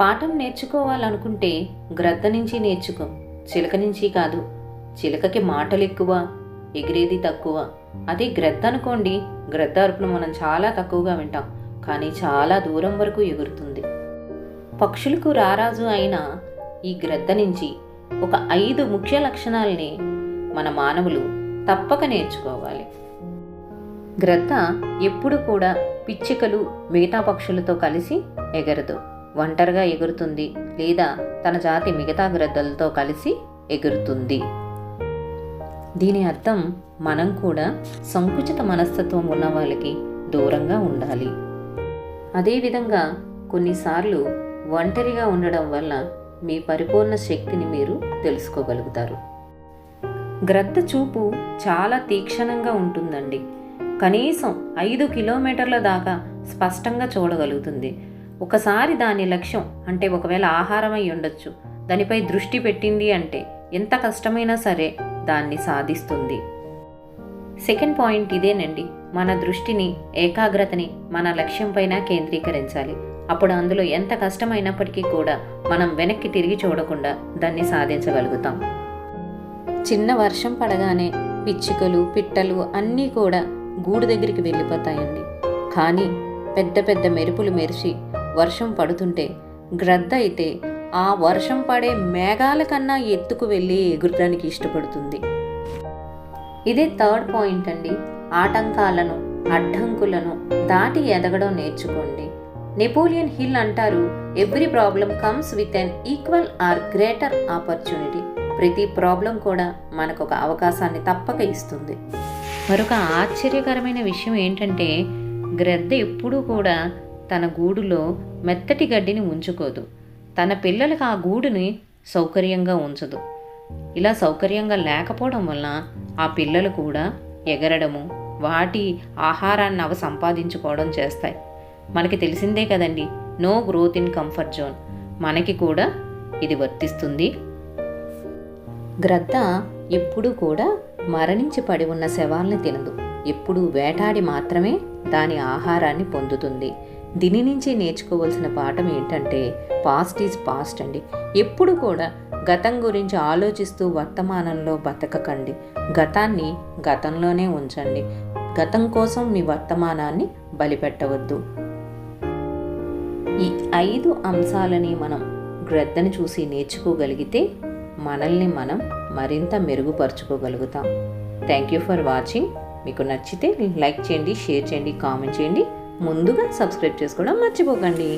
పాఠం నేర్చుకోవాలనుకుంటే గ్రద్ద నుంచి నేర్చుకో చిలక నుంచి కాదు. చిలకకి మాటలు ఎక్కువ ఎగిరేది తక్కువ. అదే గ్రద్ద అనుకోండి గ్రద్ద అరుపును మనం చాలా తక్కువగా వింటాం కానీ చాలా దూరం వరకు ఎగురుతుంది. పక్షులకు రారాజు అయిన ఈ గ్రద్ద నుంచి ఒక ఐదు ముఖ్య లక్షణాలని మన మానవులు తప్పక నేర్చుకోవాలి. గ్రద్ద ఎప్పుడు కూడా పిచ్చికలు మిగతా పక్షులతో కలిసి ఎగరదు. ఒంటరిగా ఎగురుతుంది లేదా తన జాతి మిగతా గ్రద్దలతో కలిసి ఎగురుతుంది. దీని అర్థం మనం కూడా సంకుచిత మనస్తత్వం ఉన్న వాళ్ళకి దూరంగా ఉండాలి. అదేవిధంగా కొన్నిసార్లు ఒంటరిగా ఉండడం వల్ల మీ పరిపూర్ణ శక్తిని మీరు తెలుసుకోగలుగుతారు. గ్రద్ద చూపు చాలా తీక్షణంగా ఉంటుందండి. కనీసం ఐదు కిలోమీటర్ల దాకా స్పష్టంగా చూడగలుగుతుంది. ఒకసారి దాని లక్ష్యం అంటే ఒకవేళ ఆహారం అయి ఉండొచ్చు. దానిపై దృష్టి పెట్టింది అంటే ఎంత కష్టమైనా సరే దాన్ని సాధిస్తుంది. సెకండ్ పాయింట్ ఇదేనండి. మన దృష్టిని ఏకాగ్రతని మన లక్ష్యం పైన కేంద్రీకరించాలి. అప్పుడు అందులో ఎంత కష్టమైనప్పటికీ కూడా మనం వెనక్కి తిరిగి చూడకుండా దాన్ని సాధించగలుగుతాం. చిన్న వర్షం పడగానే పిచ్చుకలు పిట్టలు అన్నీ కూడా గూడు దగ్గరికి వెళ్ళిపోతాయండి. కానీ పెద్ద పెద్ద మెరుపులు మెరిసి వర్షం పడుతుంటే గ్రద్ద అయితే ఆ వర్షం పడే మేఘాల కన్నా ఎత్తుకు వెళ్ళి ఎగురడానికి ఇష్టపడుతుంది. ఇదే థర్డ్ పాయింట్ అండి. ఆటంకాలను అడ్డంకులను దాటి ఎదగడం నేర్చుకోండి. నెపోలియన్ హిల్ అంటారు every problem comes with an equal or greater opportunity ప్రతి ప్రాబ్లం కూడా మనకు ఒక అవకాశాన్ని తప్పక ఇస్తుంది. మరొక ఆశ్చర్యకరమైన విషయం ఏంటంటే గ్రద్ద ఎప్పుడూ కూడా తన గూడులో మెత్తటి గడ్డిని ఉంచుకోదు. తన పిల్లలకు ఆ గూడుని సౌకర్యంగా ఉంచదు. ఇలా సౌకర్యంగా లేకపోవడం వలన ఆ పిల్లలు కూడా ఎగరడము వాటి ఆహారాన్ని అవి సంపాదించుకోవడం చేస్తాయి. మనకి తెలిసిందే కదండి no growth in comfort zone మనకి కూడా ఇది వర్తిస్తుంది. గ్రద్ద ఎప్పుడూ కూడా మరణించి పడి ఉన్న శవాల్ని తినదు. ఎప్పుడూ వేటాడి మాత్రమే దాని ఆహారాన్ని పొందుతుంది. దీని నుంచి నేర్చుకోవాల్సిన పాఠం ఏంటంటే పాస్ట్ ఈజ్ పాస్ట్ అండి. ఎప్పుడు కూడా గతం గురించి ఆలోచిస్తూ వర్తమానంలో బతకకండి. గతాన్ని గతంలోనే ఉంచండి. గతం కోసం మీ వర్తమానాన్ని బలిపెట్టవద్దు. ఈ ఐదు అంశాలని మనం గ్రద్దని చూసి నేర్చుకోగలిగితే మనల్ని మనం మరింత మెరుగుపరుచుకోగలుగుతాం. థ్యాంక్ యూ ఫర్ వాచింగ్ మీకు నచ్చితే లైక్ చేయండి షేర్ చేయండి కామెంట్ చేయండి. ముందుగా సబ్స్క్రైబ్ చేసుకోవడం మర్చిపోకండి.